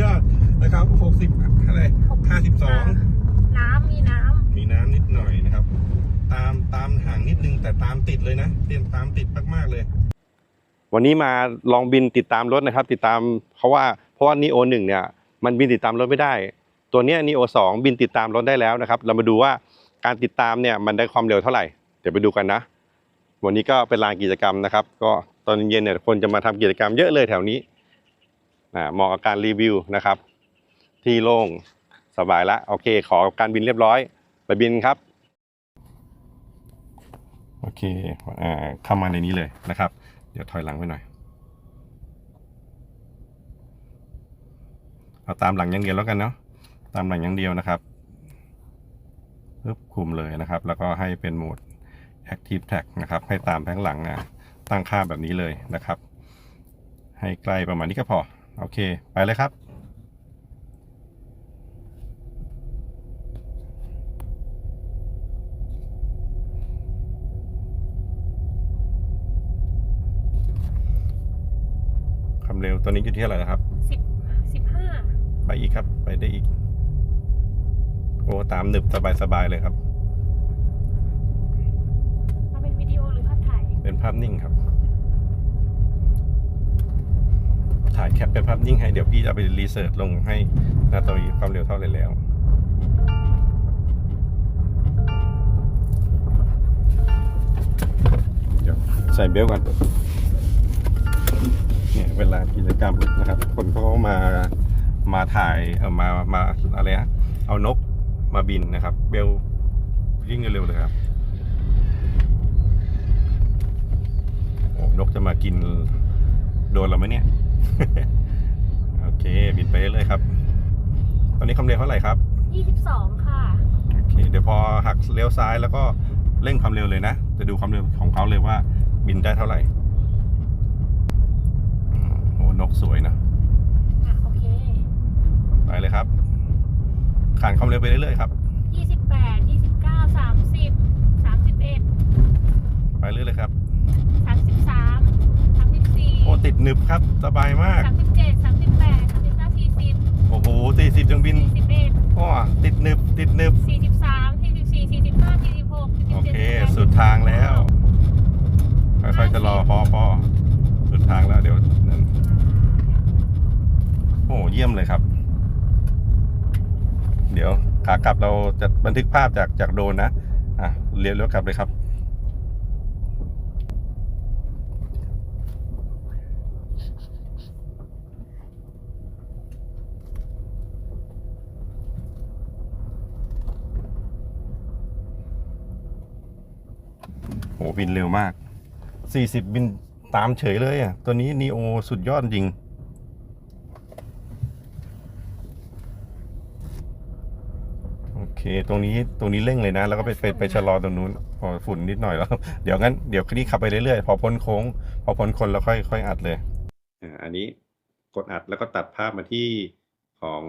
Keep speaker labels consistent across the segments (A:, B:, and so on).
A: ยอดนะครับหกสิบอะไรห้าสิบสอง
B: น้ำมีน้
A: มีน้ำนิดหน่อยนะครับ ตามตามห่างนิดนึงแต่ตามติดเลยนะเตรียมตามติดมากๆเลย วันนี้มาลองบินติดตามรถนะครับ ติดตามเพราะว่าเพราะว่านีโอหนึ่งเนี่ยมันบินติดตามรถไม่ได้ ตัวเนี้นีโอสองบินติดตามรถได้แล้วนะครับ เรามาดูว่าการติดตามเนี่ยมันได้ความเร็วเท่าไหร่ เดี๋ยวไปดูกันนะ วันนี้ก็เป็นลานกิจกรรมนะครับ ก็ตอนเย็นเนี่ยคนจะมาทำกิจกรรมเยอะเลยแถวนี้อ่า เหมาะกับการรีวิวนะครับ ที่โล่งสบายละโอเค ขอการบินเรียบร้อย ไปบินครับ โอเคอ่าเข้ามาในนี้เลยนะครับ เดี๋ยวถอยหลังไปหน่อยเอาตามหลังอย่างเดียวแล้วกันเนาะตามหลังอย่างเดียวนะครับปึ๊บคุมเลยนะครับ แล้วก็ให้เป็นโหมด Active Tag นะครับ ให้ตามแผงหลังนะตั้งค่าแบบนี้เลยนะครับ ให้ใกล้ประมาณนี้ก็พอ โอเค ไปเลยครับ ความเร็วตัวนี้อยู่ที่เท่าไหร่นะครับำ
B: สิบสิบห้า
A: ไปอีกครับ ไปได้อีก โอ้ ตามหนึบสบายสบายๆเลยครับ
B: มาเป็นวิดีโอหรือภาพถ่าย
A: เป็นภาพนิ่งครับ ถ่ายแคปเป็นภาพนิ่งให้เดี๋ยวพี่จะไปรีเสิร์ชลงให้นะตอนนี้ความเร็วเท่าไหร่แล้วเดี๋ยวใส่เบลก่อนเนี่ยเวลากิจกรรมนะครับ คนเขามามาถ่ายเออมามาอะไรนะเอานกมาบินนะครับ เบลยิ่งเร็วเลยครับโอ้นกจะมากินโดนเราไหมเนี่ย โอเค บินไปเรื่อยๆครับ ตอนนี้ความเร็วเท่าไหร่ครับ
B: ยี่สิบสองค่ะ
A: โอเค เดี๋ยวพอหักเลี้ยวซ้ายแล้วก็เร่งความเร็วเลยนะ จะดูความเร็วของเขาเลยว่าบินได้เท่าไหร่อืมโอ้นกสวยนะ
B: อะ โอเค
A: ไปเลยครับขานความเร็วไปเรื่อยๆครับ
B: ยี่สิบแปดยี่สิบเก้าสามสิบสามสิบเอ็ด
A: ไปเรื่อยๆครับ
B: สามสิบสามสามสิบสี่
A: โอ้ติดหนึบ ครับ สบายมาก
B: สามสิบเจ็ดสามสิบแปดสามสิบเก้าสี่สิบ
A: โอ้โหสี่สิบจังบิน
B: สี่สิบเอ็ด
A: โอ้ติดหนึบติดหนึบ
B: สี่สิบสามสี่สิบสี่สี่สิบห้าสี่สิบหกสี่สิบ
A: โอ
B: เจ็ด
A: เค
B: สี่สิบแปด
A: สุดทางแล้ว ค่อยๆจะรอพอพอสุดทางแล้วเดี๋ยวนั่นโอ้เยี่ยมเลยครับ เดี๋ยวขากลับเราจะบันทึกภาพจากจากโดรนนะ อะเลี้ยวเลี้ยวกลับเลยครับ โห บินเร็วมาก 40 บินตามเฉยเลยอะ ตัวนี้นีโอสุดยอดจริง โอเค ตรงนี้ตรงนี้เร่งเลยนะ แล้วก็ไปไปไปชะลอตรงนู้นพอฝุ่นนิดหน่อยแล้ว เดี๋ยวงั้นเดี๋ยวคันนี้ขับไปเรื่อยๆ พอพ้นโค้ง พอพ้นคนแล้วค่อยค่อยอัดเลยอ่าอันนี้กดอัดแล้วก็ตัดภาพมาที่ของ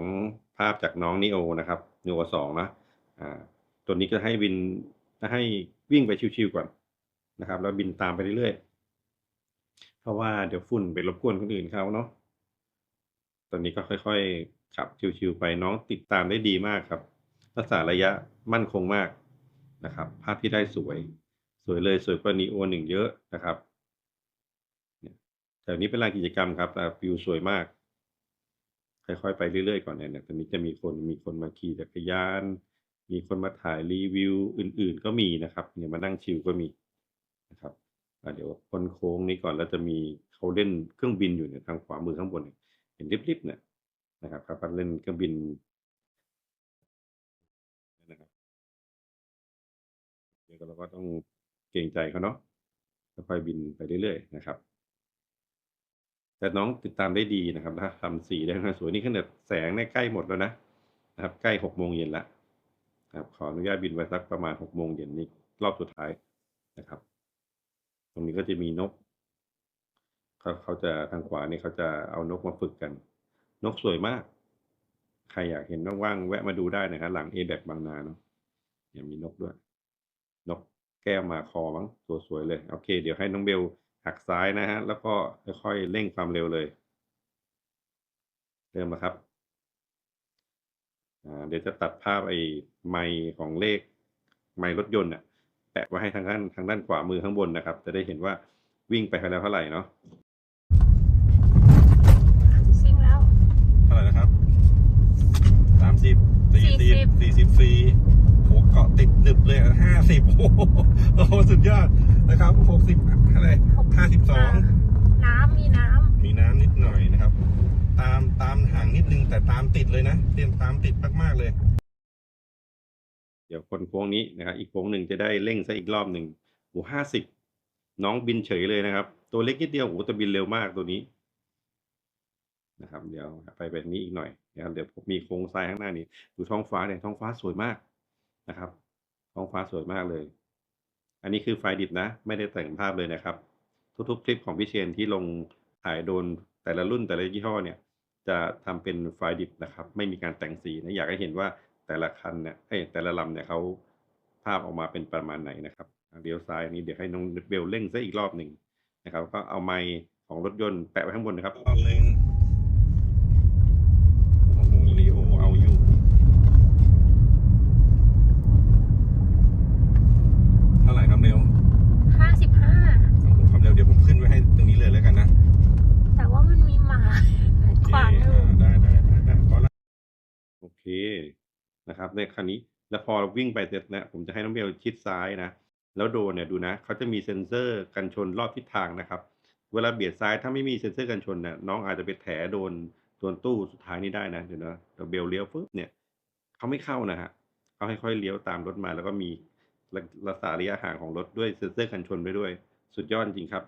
A: ภาพจากน้องนิโอนะครับนิโอสองนะอ่าตัวนี้ก็ให้บินให้วิ่งไปชิวๆก่อน นะครับ แล้วบินตามไปเรื่อยๆ เพราะว่าเดี๋ยวฝุ่นไปรบกวนคนอื่นเขาเนาะ ตอนนี้ก็ค่อยๆขับชิวๆไปน้องติดตามได้ดีมากครับ รักษาระยะมั่นคงมากนะครับ ภาพที่ได้สวย สวยเลยสวยกว่านีโอหนึ่งเยอะนะครับเนี่ยแถวนี้เป็นลานกิจกรรมครับแต่วิวสวยมาก ค่อยๆไปเรื่อยๆก่อนเนี่ยเนี่ยตอนนี้จะมีคนมีคนมาขี่จักรยาน มีคนมาถ่ายรีวิวอื่น ๆ ก็มีนะครับเนี่ยมานั่งชิลก็มี เดี๋ยวพ้นโค้งนี้ก่อนแล้วจะมีเขาเล่นเครื่องบินอยู่เนี่ยทางขวามือข้างบนเห็นริบๆเนี่ยนะครับครับเล่นเครื่องบินนะครับเดี๋ยวเราก็ต้องเกรงใจเขาเนาะค่อยบินไปเรื่อยๆนะครับ แต่น้องติดตามได้ดีนะครับนะทำสีได้ค่อนข้างสวยนี่ขนาดแสงเนี่ยใกล้หมดแล้วนะนะครับ ใกล้หกโมงเย็นละครับขออนุญาตบินไว้สักประมาณหกโมงเย็นนี่รอบสุดท้ายนะครับ รงนี้ก็จะมีนกเขาเขาจะทางขวานี่เขาจะเอานกมาฝึกกัน นกสวยมาก ใครอยากเห็นว่างๆแวะมาดูได้นะครับหลัง a b a c บางนาเนาะเนี่ยมีนกด้วย นกแก้วมาคอมั้งตัวสวยเลย โอเค เดี๋ยวให้น้องเบลหักซ้ายนะฮะ แล้วก็ค่อยๆเร่งความเร็วเลย เริ่มแล้วครับอ่าเดี๋ยวจะตัดภาพไอ้ไมค์ของเลขไมค์รถยนต์อะ แปะไว้ให้ทางด้านทางด้านขวามือข้างบนนะครับ จะได้เห็นว่าวิ่งไปแล้วเท่าไหร่เนาะ
B: ซิ่งแล้ว
A: เท่าไหร่นะครับสามสิบสี่สิบ
B: 40
A: สี่สิบสี่โหเกาะติดหนึบเลยห้าสิบโอ้โหโอ้โหสุดยอดนะครับหกสิบอะไรห้าสิบสอง
B: น้ำมีน้
A: มีน้ำนิดหน่อยนะครับ ตามตามห่างนิดนึงแต่ตามติดเลยนะเตรียมตามติดมากๆเลย เดี๋ยวคนโค้งนี้นะครับ อีกโค้งหนึ่งจะได้เร่งซะอีกรอบหนึ่งโอ้ห้าสิบน้องบินเฉยเลยนะครับ ตัวเล็กนิดเดียวโอ้แต่บินเร็วมากตัวนี้นะครับ เดี๋ยวไปแบบนี้อีกหน่อยนะครับเดี๋ยวผมมีโค้งซ้ายข้างหน้านี้ดูท้องฟ้าเนี่ยท้องฟ้าสวยมากนะครับ ท้องฟ้าสวยมากเลย อันนี้คือไฟดิบนะ ไม่ได้แต่งภาพเลยนะครับ ทุกๆคลิปของพี่เชนที่ลงถ่ายโดนแต่ละรุ่นแต่ละยี่ห้อเนี่ย จะทำเป็นไฟดิบนะครับ ไม่มีการแต่งสีนะอยากให้เห็นว่า แต่ละคันเนี่ยเอ้ยแต่ละลำเนี่ยเขาภาพออกมาเป็นประมาณไหนนะครับเดี๋ยวซ้ายนี้เดี๋ยวให้น้องเบลเร่งซะอีกรอบหนึ่งนะครับ ก็เอาไมค์ของรถยนต์แปะไว้ข้างบนนะครับรอบหนึ่งโอ้โหลีโอเอาอยู่เท่าไหร่ครับเร็วำ
B: ห้าสิบห้า
A: นะครับในคันนี้ แล้วพอวิ่งไปเสร็จนะผมจะให้น้องเบลชิดซ้ายนะแล้วโดนเนี่ยดูนะเขาจะมีเซ็นเซอร์กันชนรอบทิศทางนะครับ เวลาเบียดซ้ายถ้าไม่มีเซ็นเซอร์กันชนเนี่ยน้องอาจจะไปแถโดนโดนตู้สุดท้ายนี้ได้นะเดี๋ยวนะเดี๋ยวเบลเลี้ยวปุ๊บเนี่ยเขาไม่เข้านะฮะเขาค่อยๆเลี้ยวตามรถมาแล้วก็มีรักษาระยะห่างของรถด้วยเซ็นเซอร์กันชนไปด้วย สุดยอดจริงครับ